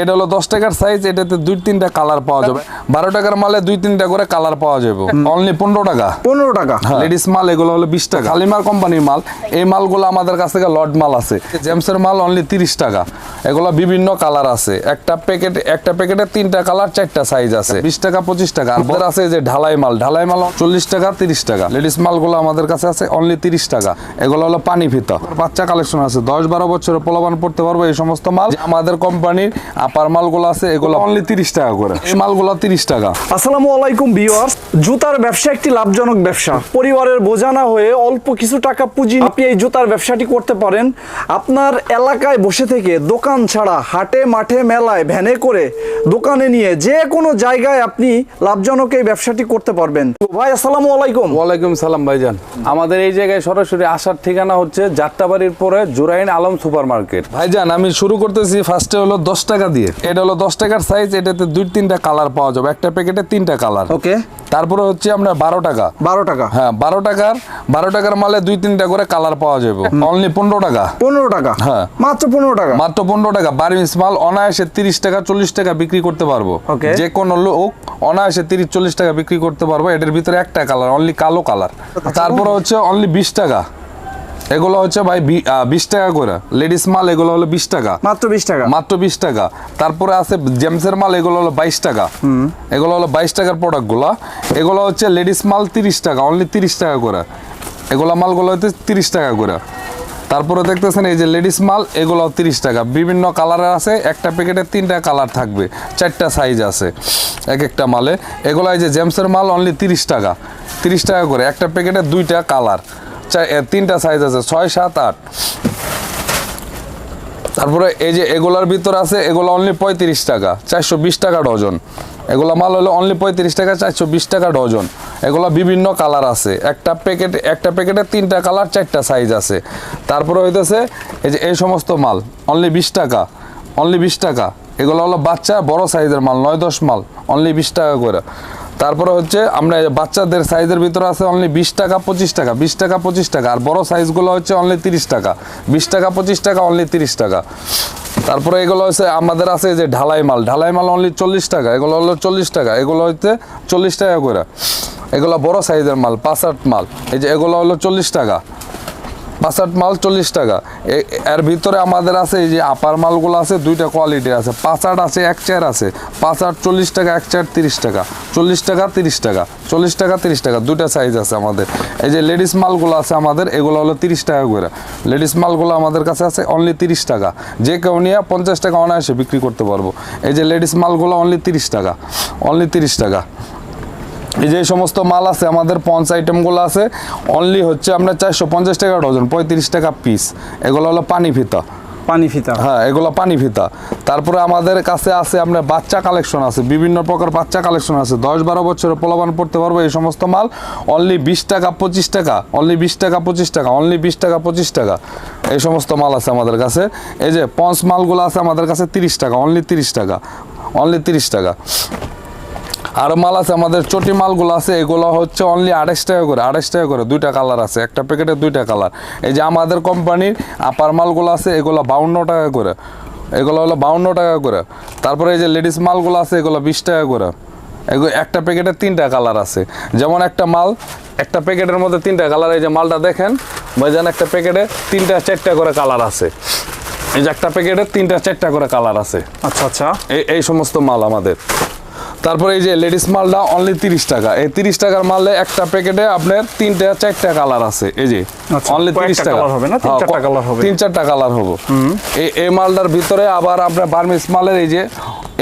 এটা হলো দশ টাকার সাইজ এটাতে দুই তিনটা কালার পাওয়া যাবে। বারো টাকার মালে দুই তিনটা করে কালার পাওয়া যাবে। অনলি পনেরো টাকা। পনেরো টাকা। লেডিস মাল এগুলো হলো বিশ টাকা। হালিমার কোম্পানির মাল। এই মালগুলো আমাদের কাছ থেকে লট মাল আছে। জেমসের মাল অনলি তিরিশ টাকা। এগুলো বিভিন্ন কালার আছে। একটা প্যাকেট একটা প্যাকেটে তিনটা কালার চারটা সাইজ আছে। বিশ টাকা পঁচিশ টাকা। আর আছে যে ঢালাই মাল। ঢালাই মাল চল্লিশ টাকা তিরিশ টাকা। লেডিস মালগুলো আমাদের কাছে আছে অনলি তিরিশ টাকা। এগুলো হলো পানি ফিতা বাচ্চা কালেকশন আছে। দশ বারো বছরের পোলাবান পড়তে পারব এই সমস্ত মাল। আমাদের কোম্পানির আপার মালগুলো আছে এগুলো অনলি তিরিশ টাকা করে। এই মালগুলো তিরিশ টাকা। আসসালামু আলাইকুম ভিউয়ার্স জুতার ব্যবসা একটি লাভজনক ব্যবসা। পরিবারের বোঝা না হয়ে অল্প কিছু টাকা পুঁজি আপনি এই জুতার ব্যবসাটি করতে পারেন। আপনার এলাকায় বসে থেকে দোকান ছাড়া হাটে মাঠে মেলায় ভ্যানে করে দোকানে নিয়ে যে কোনো জায়গায় আপনি লাভজনক এই ব্যবসাটি করতে পারবেন। ভাই আসসালামু আলাইকুম। ওয়ালাইকুম সালাম ভাইজান। আমাদের এই জায়গায় সরাসরি আসার ঠিকানা হচ্ছে যাত্রাবাড়ির পরে জুরাইন আলম সুপার মার্কেট ভাইজান আমি শুরু করতেছি ফার্স্টে হলো দশ টাকা দিয়ে? এটা হলো দশ টাকার সাইজ এটাতে দুই তিনটা কালার পাওয়া যাবে। একটা প্যাকেটে তিনটা কালার ওকে। তারপরে হচ্ছে আমরা বারো টাকা। বারো টাকা। হ্যাঁ বারো টাকার বারো টাকার মালে দুই তিনটা করে কালার পাওয়া যাবে। অনলি পনেরো টাকা। পনেরো টাকা? হ্যাঁ। মাত্র পনেরো টাকা? মাত্র পনেরো টাকা। বার্মিস মাল অনায়াসে তিরিশ টাকা চল্লিশ টাকা বিক্রি করতে পারব. যে কোনো লোক অনায়াসে তিরিশ চল্লিশ টাকা বিক্রি করতে পারব। এটার ভিতরে একটা কালার অনলি কালো কালার তারপরে হচ্ছে অনলি বিশ টাকা। এগুলো হচ্ছে ভাই বিশ টাকা করে। লেডিস মাল এগুলো হলো বিশ টাকা। মাত্র বিশ টাকা? মাত্র বিশ টাকা। তারপরে আছে জেমসের মাল এগুলো হলো বাইশ টাকা। এগুলো হলো বাইশ টাকার প্রোডাক্টগুলো এগুলো হচ্ছে লেডিস মাল তিরিশ টাকা অনলি তিরিশ টাকা করে। এগুলো মালগুলো হচ্ছে তিরিশ টাকা করে। তারপরে দেখতেছেন এই যে লেডিস মাল এগুলো তিরিশ টাকা। বিভিন্ন কালারের আছে একটা প্যাকেটে তিনটা কালার থাকবে চারটা সাইজ আছে এক একটা মালে। এগুলো এই যে জেমসের মাল অনলি তিরিশ টাকা। তিরিশ টাকা করে একটা প্যাকেটে দুইটা কালার তিনটা সাইজ আছে, ছয়, সাত, আট। তারপরে এই যে এগুলার ভিতর আছে, এগুলো অনলি পঁয়ত্রিশ টাকা, চারশো বিশ টাকা ডজন। এগুলো মাল হলো অনলি পঁয়ত্রিশ টাকা, চারশো বিশ টাকা ডজন। এগুলো বিভিন্ন কালার আছে, একটা প্যাকেট একটা প্যাকেটে তিনটা কালার, চারটা সাইজ আছে। তারপরে হইতেছে, এই যে এই সমস্ত মাল অনলি বিশ টাকা অনলি বিশ টাকা। এগুলো হলো বাচ্চা, বড় সাইজের মাল, নয়, দশ মাল অনলি বিশ টাকা করে। তারপরে হচ্ছে আমরা বাচ্চাদের সাইজের ভিতরে আছে অনলি বিশ টাকা, পঁচিশ টাকা, বিশ টাকা, পঁচিশ টাকা। আর বড়ো সাইজগুলো হচ্ছে অনলি তিরিশ টাকা। বিশ টাকা, পঁচিশ টাকা অনলি তিরিশ টাকা। তারপরে এগুলো হচ্ছে আমাদের আছে যে ঢালাই মাল। ঢালাই মাল অনলি চল্লিশ টাকা। এগুলো হলো চল্লিশ টাকা। এগুলো হচ্ছে চল্লিশ টাকা করে। এগুলো বড় সাইজের মাল, পাঁচ মাল। এই যে এগুলো হলো চল্লিশ টাকা। পাঁচ আট মাল চল্লিশ টাকা। এর ভিতরে আমাদের আছে এই যে আপার মালগুলো আছে, দুইটা কোয়ালিটি আছে। পাঁচাট আছে, এক চেয়ার আছে। পাঁচ আট চল্লিশ টাকা, এক চেয়ার তিরিশ টাকা। চল্লিশ টাকা, তিরিশ টাকা। চল্লিশ টাকা, তিরিশ টাকা, দুইটা সাইজ আছে আমাদের। এই যে লেডিস মালগুলো আছে আমাদের, এগুলো হলো তিরিশ টাকা করে। লেডিস মালগুলো আমাদের কাছে আছে অনলি তিরিশ টাকা। যে কেউ নিয়ে পঞ্চাশ টাকা অনায়াসে বিক্রি করতে পারব। এই যে লেডিস মালগুলো অনলি তিরিশ টাকা। অনলি তিরিশ টাকা। এই যে সমস্ত মাল আছে আমাদের পঞ্চ আইটেমগুলো আছে অনলি হচ্ছে আমরা চারশো পঞ্চাশ টাকা ডজন পঁয়ত্রিশ টাকা পিস এগুলো হলো পানি ফিতা। পানি ফিতা। হ্যাঁ এগুলো পানি ফিতা। তারপরে আমাদের কাছে আছে আমরা বাচ্চা কালেকশন আছে বিভিন্ন প্রকার বাচ্চা কালেকশন আছে। দশ বারো বছরের পোলাবান পড়তে পারব এই সমস্ত মাল অনলি বিশ টাকা পঁচিশ টাকা অনলি বিশ টাকা পঁচিশ টাকা অনলি বিশ টাকা পঁচিশ টাকা। এই সমস্ত মাল আছে আমাদের কাছে। এই যে পঞ্চ মালগুলো আছে আমাদের কাছে তিরিশ টাকা অনলি তিরিশ টাকা অনলি তিরিশ টাকা। আরও মাল আছে আমাদের চটি মালগুলো আছে এগুলো হচ্ছে অনলি আড়াইশ টাকা করে আড়াইশ টাকা করে দুইটা কালার আছে একটা প্যাকেটে দুইটা কালার এই যে আমাদের কোম্পানির আপার মালগুলো আছে এগুলো বাউন্ন টাকা করে। এগুলো হলো বাউন্ন টাকা করে। তারপরে এই যে লেডিস মালগুলো আছে এগুলো বিশ টাকা করে। এগুলো একটা প্যাকেটে তিনটা কালার আছে। যেমন একটা মাল একটা প্যাকেটের মধ্যে তিনটা কালার এই যে মালটা দেখেন ভাইজান একটা প্যাকেটে তিনটা চারটা করে কালার আছে। এই যে একটা প্যাকেটে তিনটা চারটা করে কালার আছে। আচ্ছা আচ্ছা। এই এই সমস্ত মাল আমাদের। তারপরে এই যে লেডিস মালটা অনলি তিরিশ টাকা। এই তিরিশ টাকার মালে একটা প্যাকেটে আপনার তিনটা চারটা কালার আছে। এই যে আচ্ছা, অনলি কয়েকটা তিরিশ টাকা। হবে না? তিন হ্যাঁ, চারটা colour হবে। তিন চারটা কালার হবে। এই এই মালটার ভিতরে আবার আপনার বার্মিস মালের এই যে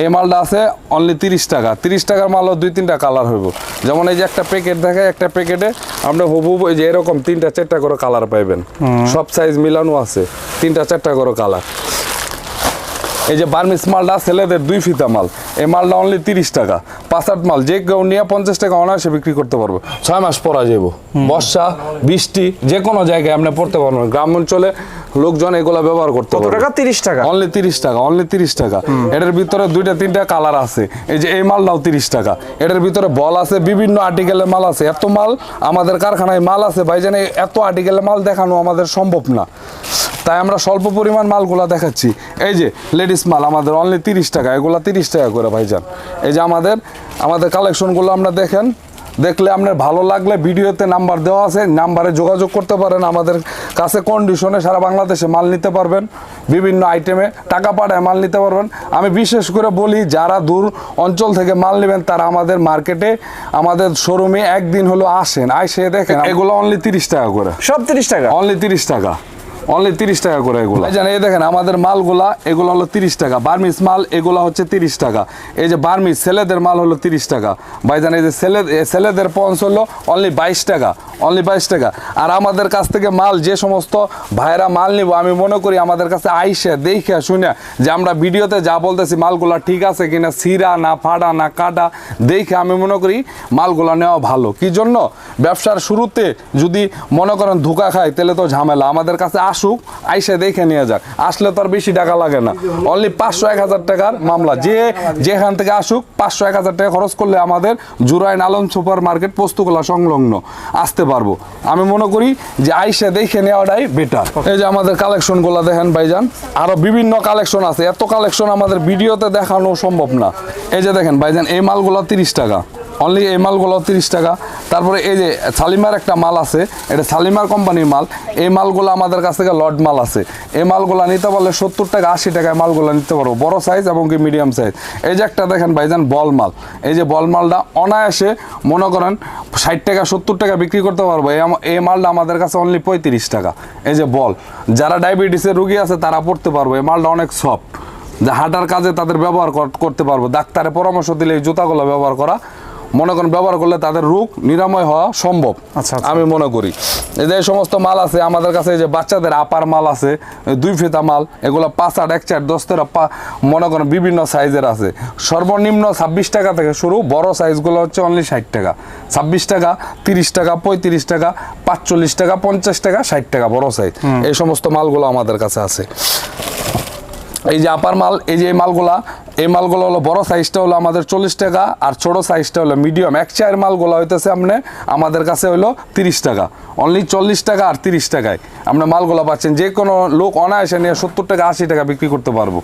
এই মালটা আছে অনলি তিরিশ টাকা। তিরিশ টাকার মালও দুই তিনটা কালার হইব। যেমন এই যে একটা প্যাকেট দেখে একটা প্যাকেটে আপনি হুবহুব এই যে এরকম তিনটা চারটা করে কালার পাইবেন। সব সাইজ মিলানো আছে। তিনটা চারটা করে কালার এই যে বার্মিস মালটা ছেলেদের দুই ফিতা মাল। এই মালটা অনলি তিরিশ টাকা। পাঁচ আট মাল যে কেউ নিয়ে পঞ্চাশ টাকা অনায়াসে বিক্রি করতে পারব। ছয় মাস পরা যাব বর্ষা বৃষ্টি যে কোনো জায়গায় আপনি পড়তে পারবেন। গ্রাম অঞ্চলে লোকজন এগুলা ব্যবহার করতে কত পারবে। টাকা? তিরিশ টাকা। অনলি তিরিশ টাকা অনলি তিরিশ টাকা। এটার ভিতরে দুইটা তিনটা কালার আছে। এই যে এই মালটাও তিরিশ টাকা। এটার ভিতরে বল আছে বিভিন্ন আর্টিকেলের মাল আছে। এত মাল আমাদের কারখানায় মাল আছে। ভাই জানে এত আর্টিকেলের মাল দেখানো আমাদের সম্ভব না। তাই আমরা স্বল্প পরিমাণ মালগুলা দেখাচ্ছি। এই যে লেডিস মাল আমাদের অনলি তিরিশ টাকা এগুলা তিরিশ টাকা করে ভাইজান। এই যে আমাদের আমাদের কালেকশনগুলো আমরা দেখেন দেখলে আপনার ভালো লাগলে ভিডিওতে নাম্বার দেওয়া আছে নাম্বারে যোগাযোগ করতে পারেন আমাদের কাছে কন্ডিশনে সারা বাংলাদেশে মাল নিতে পারবেন বিভিন্ন আইটেমে টাকা পাঠায় মাল নিতে পারবেন। আমি বিশেষ করে বলি যারা দূর অঞ্চল থেকে মাল নেবেন তারা আমাদের মার্কেটে আমাদের শোরুমে একদিন হলো আসেন আইসে দেখেন এগুলো অনলি তিরিশ টাকা করে। সব তিরিশ টাকা? অনলি তিরিশ টাকা। অনলি তিরিশ টাকা করে এগুলো। জানেন এই দেখেন, আমাদের মালগুলা, এগুলো হলো তিরিশ টাকা। বার্মিস মাল, এগুলো হচ্ছে তিরিশ টাকা। এই যে বার্মিস ছেলেদের মাল হলো তিরিশ টাকা। ভাইজান, এই যে ছেলে ছেলেদের পঞ্চ হলো অনলি বাইশ টাকা। অনলি বাইশ টাকা। আর আমাদের কাছ থেকে মাল, যে সমস্ত ভাইরা মাল নিব, আমি মনে করি আমাদের কাছে আইসে দেখে শুনে যে আমরা ভিডিওতে যা বলতেছি, মালগুলা ঠিক আছে কিনা, সিরা না ফাড়া না কাটা দেখে আমি মনে করি মালগুলা নেওয়া ভালো। কি জন্য? ব্যবসার শুরুতে যদি মনে করেন ধোকা খায়, তাহলে তো ঝামেলা। আমাদের কাছে আসুক, আইসে দেখে নিয়ে যাক। আসলে তো আর বেশি টাকা লাগে না। অনলি পাঁচশো এক হাজার টাকার মামলা। যে যেখান থেকে আসুক, পাঁচশো এক হাজার টাকা খরচ করলে আমাদের জুরাইন আলম সুপার মার্কেট পোস্তকলা সংলগ্ন। আসতে পারব। আমি মনে করি যে আইসে দেখে নেওয়াটাই বেটার এই যে আমাদের কালেকশনগুলো দেখেন ভাইজান আরও বিভিন্ন কালেকশন আছে। এত কালেকশন আমাদের ভিডিওতে দেখানো সম্ভব না। এই যে দেখেন ভাইজান এই মালগুলো তিরিশ টাকা। অনলি এই মালগুলো তিরিশ টাকা। তারপরে এই যে সালিমার একটা মাল আছে, এটা সালিমার কোম্পানির মাল। এই মালগুলো আমাদের কাছ থেকে লড মাল আছে। এই মালগুলো নিতে পারলে সত্তর টাকা, আশি টাকায় মালগুলো নিতে পারব বড় সাইজ এবং কি মিডিয়াম সাইজ এই যে একটা দেখেন ভাইজান বল মাল। এই যে বল মালটা অনায়াসে মনে করেন ষাট টাকা, সত্তর টাকা বিক্রি করতে পারব। এই মালটা আমাদের কাছে অনলি পঁয়ত্রিশ টাকা। এই যে বল, যারা ডায়াবেটিসের রুগী আছে, তারা পড়তে পারব। এই মালটা অনেক সফট যে হাঁটার কাজে তাদের ব্যবহার কর- করতে পারব। ডাক্তারের পরামর্শ দিলে এই জুতাগুলো ব্যবহার করা মনে করেন ব্যবহার করলে তাদের রোগ নিরাময় হওয়া সম্ভব। আচ্ছা, আচ্ছা। আমি মনে করি। এই যে সমস্ত মাল আছে আমাদের কাছে যে বাচ্চাদের আপার মাল আছে দুই ফিতা মাল এগুলো পাঁচ আট এক চার দশ তেরো পা মনে করেন বিভিন্ন সাইজের আছে। সর্বনিম্ন ছাব্বিশ টাকা থেকে শুরু বড় সাইজগুলো হচ্ছে অনলি ষাট টাকা। ছাব্বিশ টাকা তিরিশ টাকা পঁয়ত্রিশ টাকা পাঁচচল্লিশ টাকা পঞ্চাশ টাকা ষাট টাকা বড় সাইজ এই সমস্ত মালগুলো আমাদের কাছে আছে। এই যে আপার মাল এই যে মালগুলা এই মালগুলো হলো বড় সাইজটা হলো আমাদের চল্লিশ টাকা আর ছোট সাইজটা হলো মিডিয়াম এক চায়ের মালগুলো হইতেছে আপনি আমাদের কাছে হলো তিরিশ টাকা। অনলি চল্লিশ টাকা আর তিরিশ টাকায় আপনি মালগুলো পাচ্ছেন যে কোনো লোক অনায়াসে নিয়ে সত্তর টাকা আশি টাকা বিক্রি করতে পারব।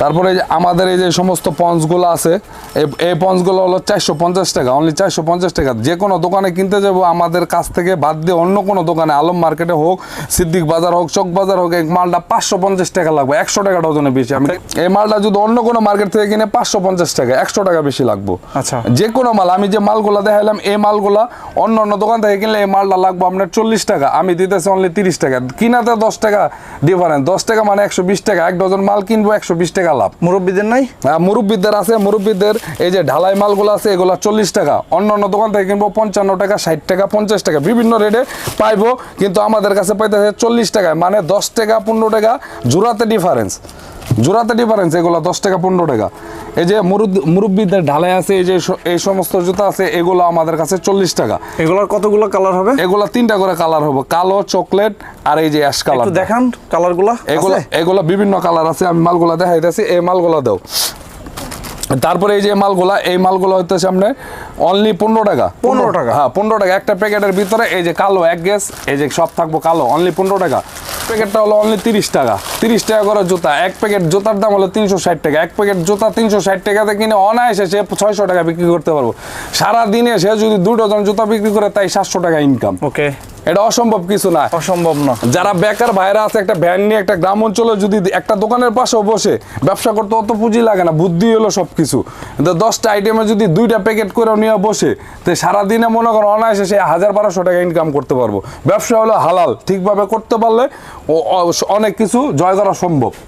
তারপরে আমাদের এই যে সমস্ত পঞ্চগুলো আছে এই- পঞ্চগুলো হলো চারশো পঞ্চাশ টাকা অনলি চারশো পঞ্চাশ টাকা। যে কোনো দোকানে কিনতে যাব আমাদের কাছ থেকে বাদ দিয়ে অন্য কোনো দোকানে আলম মার্কেটে হোক সিদ্দিক বাজার হোক চক বাজার হোক এই মালটা পাঁচশো পঞ্চাশ টাকা লাগবে একশো টাকা ডজনে বেশি। আমি এই মালটা যদি অন্য কোনো মার্কেট থেকে কিনে পাঁচশো পঞ্চাশ টাকা একশো টাকা বেশি লাগবো। আচ্ছা। যে কোনো মাল আমি যে মালগুলা দেখাইলাম এই মালগুলা অন্য অন্য দোকান থেকে কিনলে এই মালটা লাগবে আপনার চল্লিশ টাকা আমি দিতেছি অনলি তিরিশ টাকা। কিনাতে দশ টাকা ডিফারেন্স দশ টাকা মানে একশো বিশ টাকা এক ডজন মাল কিনবো একশো বিশ টাকা লাভ। মুরব্বীদের নাই? হ্যাঁ, মুরব্বিদের আছে মুরব্বিদের এই যে ঢালাই মালগুলো আছে এগুলো চল্লিশ টাকা। অন্য অন্য দোকান থেকে কিনবো পঞ্চান্ন টাকা ষাট টাকা পঞ্চাশ টাকা। বিভিন্ন রেটে পাইবো কিন্তু আমাদের কাছে পাইতেছে চল্লিশ টাকায়। মানে দশ টাকা পনেরো টাকা জোড়াতে ডিফারেন্স জোড়াতে ডিফারেন্স এগুলো দশ টাকা পনেরো টাকা। এই যে মুরব্বিদের ঢালাই আছে এই যে এই সমস্ত জুতা আছে এগুলো আমাদের কাছে চল্লিশ টাকা। এগুলোর কতগুলো কালার হবে? এগুলো তিনটা করে কালার হবে। কালো চকলেট আর এই যে অ্যাশ কালার দেখান কালারগুলো এগুলো এগুলো বিভিন্ন কালার আছে আমি মালগুলা দেখাইতেছি এই মালগুলা দাও। তারপরে এই যে মালগুলো এই মালগুলো হচ্ছে সামনে অনলি পনেরো টাকা। 15 টাকা? হ্যাঁ পনেরো টাকা। একটা প্যাকেটের ভিতরে এই যে কালো এক গ্যাস এই যে সব থাকব কালো অনলি পনেরো টাকা। প্যাকেটটা হলো অনলি তিরিশ টাকা। তিরিশ টাকা করে জুতা। এক প্যাকেট জুতার দাম হলো তিনশো ষাট টাকা। এক প্যাকেট জুতা তিনশো ষাট টাকাতে কিনে অনায়াসে সে ছয়শো টাকা বিক্রি করতে পারব। সারা দিনে সে যদি দু ডজন জুতা বিক্রি করে তাই সাতশো টাকা ইনকাম ওকে। এটা অসম্ভব কিছু না। অসম্ভব না। যারা বেকার ভাইরা আছে একটা ভ্যান নিয়ে একটা গ্রাম অঞ্চলে যদি একটা দোকানের পাশেও বসে ব্যবসা করতে অত পুঁজি লাগে না বুদ্ধি হলো সব কিছু কিন্তু দশটা আইটেমে যদি দুইটা প্যাকেট করে নিয়ে বসে তো সারাদিনে মনে করো অনায়াসে সে হাজার বারোশো টাকা ইনকাম করতে পারব। ব্যবসা হলো হালাল। ঠিকভাবে করতে পারলে অনেক কিছু জয় করা সম্ভব?